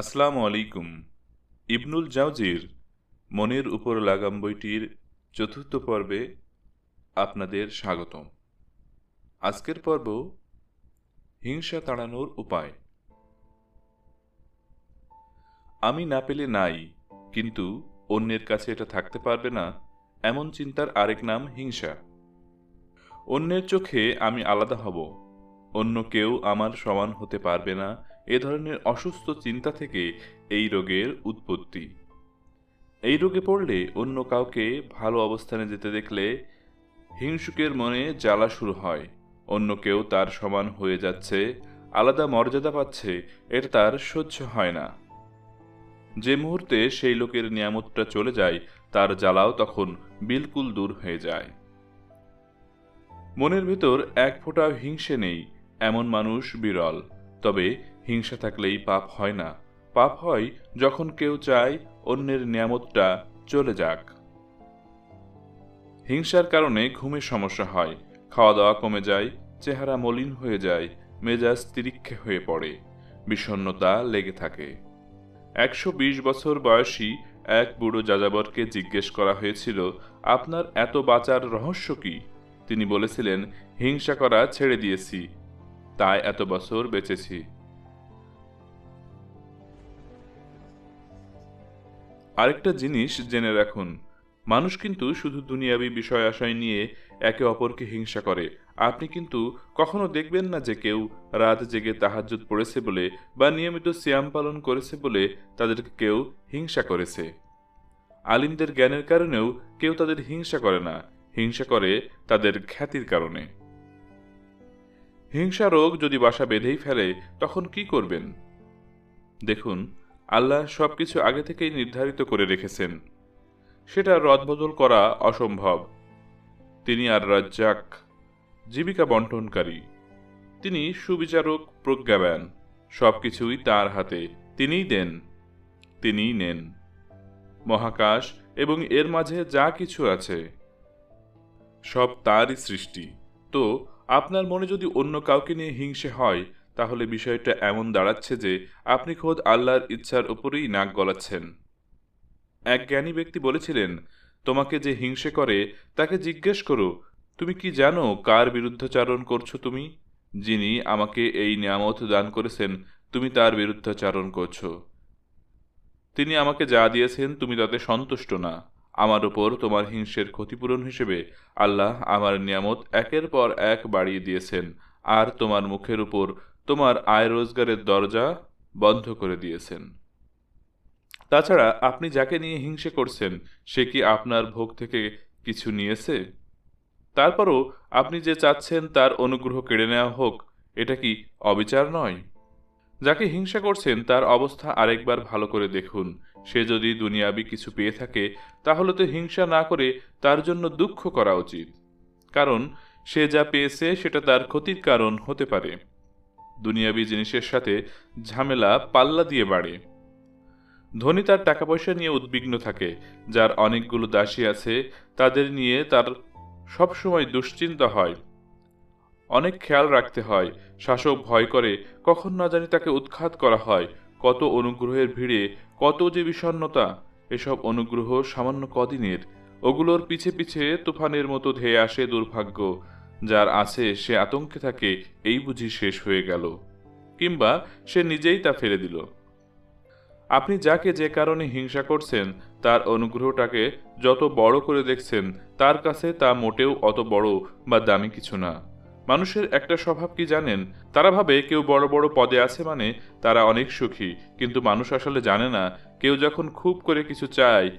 আসসালামু আলাইকুম। ইবনুল জাউজির মনের উপর লাগাম বইটির চতুর্থ পর্বে আপনাদের স্বাগতম। আজকের পর্ব হিংসা তাড়ানোর উপায়। আমি না পেলে নাই, কিন্তু অন্যের কাছে এটা থাকতে পারবে না, এমন চিন্তার আরেক নাম হিংসা। অন্যের চোখে আমি আলাদা হব, অন্য কেউ আমার সমান হতে পারবে না এ ধরনের অসুস্থ চিন্তা থেকে এই রোগের উৎপত্তি। এই রোগে পড়লে অন্য কাউকে ভালো অবস্থানে যেতে দেখলে হিংসুকের মনে জ্বালা শুরু হয়। অন্য কেউ তার সমান হয়ে যাচ্ছে, আলাদা মর্যাদা পাচ্ছে, এটা তার সহ্য হয় না। যে মুহূর্তে সেই লোকের নিয়ামতটা চলে যায়, তার জ্বালাও তখন বিলকুল দূর হয়ে যায়। মনের ভেতর এক ফোঁটা হিংসে নেই, এমন মানুষ বিরল। তবে হিংসা থাকলেই পাপ হয় না। পাপ হয় যখন কেউ চায় অন্যের নিয়ামতটা চলে যাক। হিংসার কারণে ঘুমের সমস্যা হয়। খাওয়া দাওয়া কমে যায়, চেহারা মলিন হয়ে যায়, মেজাজ তিরিক্ষে হয়ে পড়ে, বিষণ্ণতা লেগে থাকে। একশো বিশ বছর বয়সী এক বুড়ো যাযাবরকে জিজ্ঞেস করা হয়েছিল, আপনার এত বাঁচার রহস্য কি? তিনি বলেছিলেন, হিংসা করা ছেড়ে দিয়েছি, তাই এত বছর বেঁচেছি। আরেকটা জিনিস জেনে রাখুন, মানুষ কিন্তু শুধু দুনিয়াবি বিষয় আশয় নিয়ে একে অপরকে হিংসা করে। আপনি কিন্তু কখনো দেখবেন না যে কেউ রাত জেগে তাহাজ্জুদ পড়েছে বলে বা নিয়মিত সিয়াম পালন করেছে বলে তাদেরকে কেউ হিংসা করেছে। আলিমদের জ্ঞানের কারণেও কেউ তাদের হিংসা করে না, হিংসা করে তাদের খ্যাতির কারণে। হিংসা রোগ যদি বাসা বেঁধেই ফেলে, তখন কি করবেন? দেখুন আল্লাহ সব কিছু আগে থেকেই নির্ধারিত করে রেখেছেন। সেটা রদবদল করা অসম্ভব। তিনি আর রাজ্জাক, জীবিকা বন্টনকারী তিনি সুবিচারক, প্রজ্ঞাবান। সব কিছুই তার হাতে। তিনিই দেন। তিনিই নেন। মহাকাশ এবং এর মাঝে যা কিছু আছে। সব তারই সৃষ্টি। তো আপনার মনে যদি অন্য কাউকে নিয়ে হিংসে হয় তাহলে বিষয়টা এমন দাঁড়াচ্ছে যে আপনি খোদ আল্লাহর ইচ্ছার উপরেই নাক গলাচ্ছেন। এক জ্ঞানী ব্যক্তি বলেছিলেন, তোমাকে যে হিংসে করে, তাকে জিজ্ঞেস করো, তুমি কি জানো কার বিরুদ্ধাচারণ করছ তুমি? যিনি আমাকে এই নিয়ামত দান করেছেন, তুমি তার বিরুদ্ধাচারণ করছ। তিনি আমাকে যা দিয়েছেন, তুমি তাতে সন্তুষ্ট না। আমার উপর তোমার হিংসের ক্ষতিপূরণ হিসেবে আল্লাহ আমার নিয়ামত একের পর এক বাড়িয়ে দিয়েছেন, আর তোমার মুখের উপর তোমার আয় রোজগারের দরজা বন্ধ করে দিয়েছেন। তাছাড়া আপনি যাকে নিয়ে হিংসে করছেন, সে কি আপনার ভোগ থেকে কিছু নিয়েছে? তারপরও আপনি যে চাচ্ছেন তার অনুগ্রহ কেড়ে নেওয়া হোক, এটা কি অবিচার নয়? যাকে হিংসা করছেন, তার অবস্থা আরেকবার ভালো করে দেখুন। সে যদি দুনিয়াবি কিছু পেয়ে থাকে, তাহলে তো হিংসা না করে তার জন্য দুঃখ করা উচিত। কারণ সে যা পেয়েছে, সেটা তার ক্ষতির কারণ হতে পারে। দুনিয়াবি জিনিসের সাথে ঝামেলা পাল্লা দিয়ে বাড়ে। ধনী তার টাকা পয়সা নিয়ে উদ্বিগ্ন থাকে, যার অনেকগুলো দাসী আছে, তাদের নিয়ে তার সবসময় দুশ্চিন্তা হয়। অনেক খেয়াল রাখতে হয়, শাসক ভয় করে কখন না জানি তাকে উৎখাত করা হয়, কত অনুগ্রহের ভিড়ে, কত যে বিষণ্নতা এসব অনুগ্রহ সামান্য কদিনের, ওগুলোর পিছে পিছে তুফানের মতো ধেয়ে আসে দুর্ভাগ্য। যার আছে সে আতঙ্কে থাকে, এই বুঝি শেষ হয়ে গেল। কিংবা সে নিজেই তা ফেলে দিল। আপনি যাকে যে কারণে হিংসা করছেন, তার অনুগ্রহটাকে যত বড় করে দেখছেন, তার কাছে তা মোটেও অত বড় বা দামি কিছু না। মানুষের একটা স্বভাব কি জানেন? তারা ভাবে কেউ বড় বড় পদে আছে মানে তারা অনেক সুখী, কিন্তু মানুষ আসলে জানে না, কেউ যখন খুব করে কিছু চায়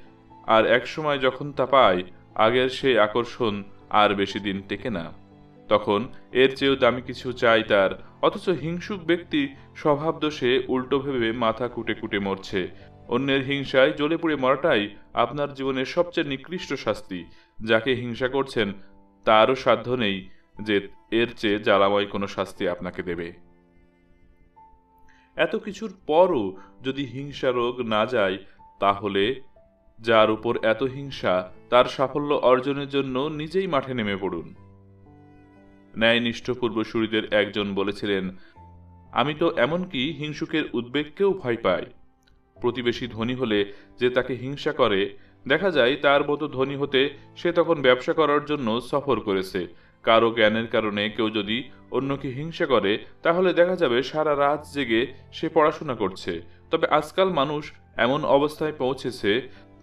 আর এক সময় যখন তা পায়, আগের সেই আকর্ষণ আর বেশি দিন টেকে না। তখন এর চেয়েও দামি কিছু চাই তার, অথচ হিংসুক ব্যক্তি স্বভাব দোষে উল্টো ভেবে মাথা কুটে কুটে মরছে। অন্যের হিংসায় জ্বলে পুড়ে মরাটাই আপনার জীবনের সবচেয়ে নিকৃষ্ট শাস্তি। যাকে হিংসা করছেন, তারও সাধ্য নেই যে এর চেয়ে জ্বালাময় কোনো শাস্তি আপনাকে দেবে। এত কিছুর পরও যদি হিংসা রোগ না যায়, তাহলে যার উপর এত হিংসা, তার সাফল্য অর্জনের জন্য নিজেই মাঠে নেমে পড়ুন। ন্যায়নিষ্ঠ পূর্বসূরিদের একজন বলেছিলেন, আমি তো এমনকি হিংসুকের উদ্বেগকেও ভয় পাই। প্রতিবেশী ধনী হলে যে তাকে হিংসা করে, দেখা যায় তার মতো ধনী হতে সে তখন ব্যবসা করার জন্য সফর করেছে। কারও জ্ঞানের কারণে কেউ যদি অন্যকে হিংসা করে, তাহলে দেখা যাবে সারা রাত জেগে সে পড়াশোনা করছে। তবে আজকাল মানুষ এমন অবস্থায় পৌঁছেছে,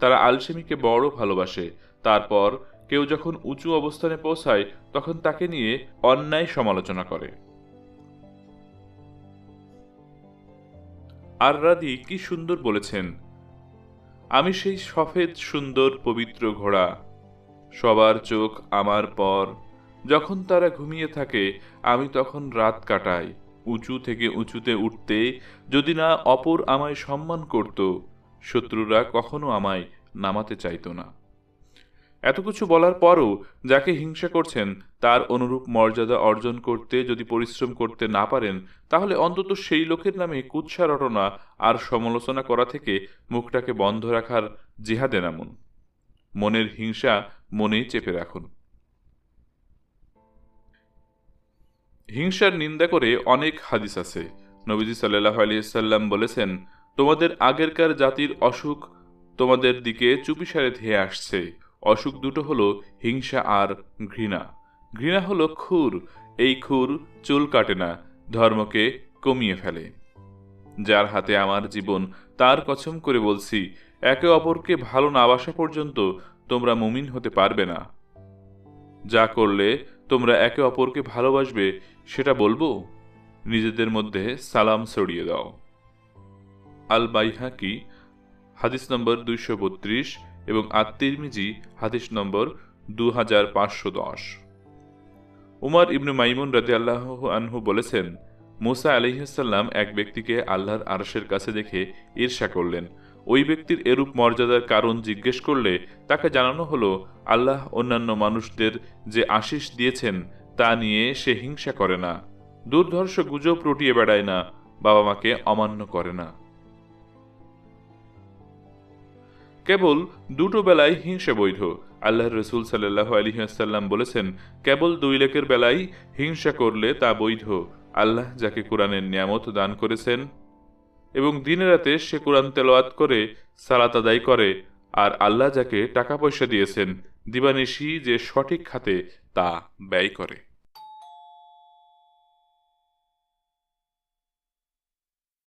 তারা আলসেমিকে বড় ভালোবাসে। তারপর কেউ যখন উঁচু অবস্থানে পৌঁছায়, তখন তাকে নিয়ে অন্যায় সমালোচনা করে। আর রাদি কি সুন্দর বলেছেন, আমি সেই সফেদ, সুন্দর, পবিত্র ঘোড়া। সবার চোখ আমার পর। যখন তারা ঘুমিয়ে থাকে, আমি তখন রাত কাটাই। উঁচু থেকে উঁচুতে উঠতে যদি না অপর আমায় সম্মান করত, শত্রুরা কখনো আমায় নামাতে চাইতো না। এত কিছু বলার পরও যাকে হিংসা করছেন, তার অনুরূপ মর্যাদা অর্জন করতে যদি পরিশ্রম করতে না পারেন, তাহলে অন্তত সেই লোকের নামে কুৎসা রটনা আর সমালোচনা করা থেকে মুখটাকে বন্ধ রাখার জেহাদে নামুন। মনের হিংসা মনেই চেপে রাখুন। হিংসার নিন্দা করে অনেক হাদিস আছে। নবীজি সাল্লাহ আলিয়াল্লাম বলেছেন, তোমাদের আগেরকার জাতির অসুখ তোমাদের দিকে চুপিসারে ধেয়ে আসছে। অসুখ দুটো হলো হিংসা আর ঘৃণা। ঘৃণা হলো খুর এই খুর চুল কাটে না, ধর্মকে কমিয়ে ফেলে। যার হাতে আমার জীবন, তার কসম করে বলছি, একে অপরকে ভালো না বাসা পর্যন্ত তোমরা মুমিন হতে পারবে না। যা করলে তোমরা একে অপরকে ভালোবাসবে, সেটা বলব? নিজেদের মধ্যে সালাম ছড়িয়ে দাও। আল বাইহাকি হাদিস নম্বর দুইশো বত্রিশ এবং আত্মিরমিজি, হাদিস নম্বর দু হাজার পাঁচশো দশ। উমর ইবনু মাইমুন রাজি আল্লাহ আনহু বলেছেন, মুসা আলহিহাল্লাম এক ব্যক্তিকে আল্লাহর আরশের কাছে দেখে ঈর্ষা করলেন। ওই ব্যক্তির এরূপ মর্যাদার কারণ জিজ্ঞেস করলে তাকে জানানো হলো, আল্লাহ অন্যান্য মানুষদের যে আশিস দিয়েছেন তা নিয়ে সে হিংসা করে না, দুর্ধর্ষ গুজব রটিয়ে বেড়ায় না বাবা মাকে অমান্য করে না। কেবল দুটো বেলায় হিংসে বৈধ। আল্লাহ রসুল সাল্লাহ আলহিহাসাল্লাম বলেছেন, কেবল দুই লেকের বেলায় হিংসা করলে তা বৈধ। আল্লাহ যাকে কোরআনের নিয়ামত দান করেছেন এবং দিনে রাতে সে কোরআন তেলোয়াত করে সালাত আদায় করে, আর আল্লাহ যাকে টাকা পয়সা দিয়েছেন, দিবানিশি যে সঠিক খাতে তা ব্যয় করে।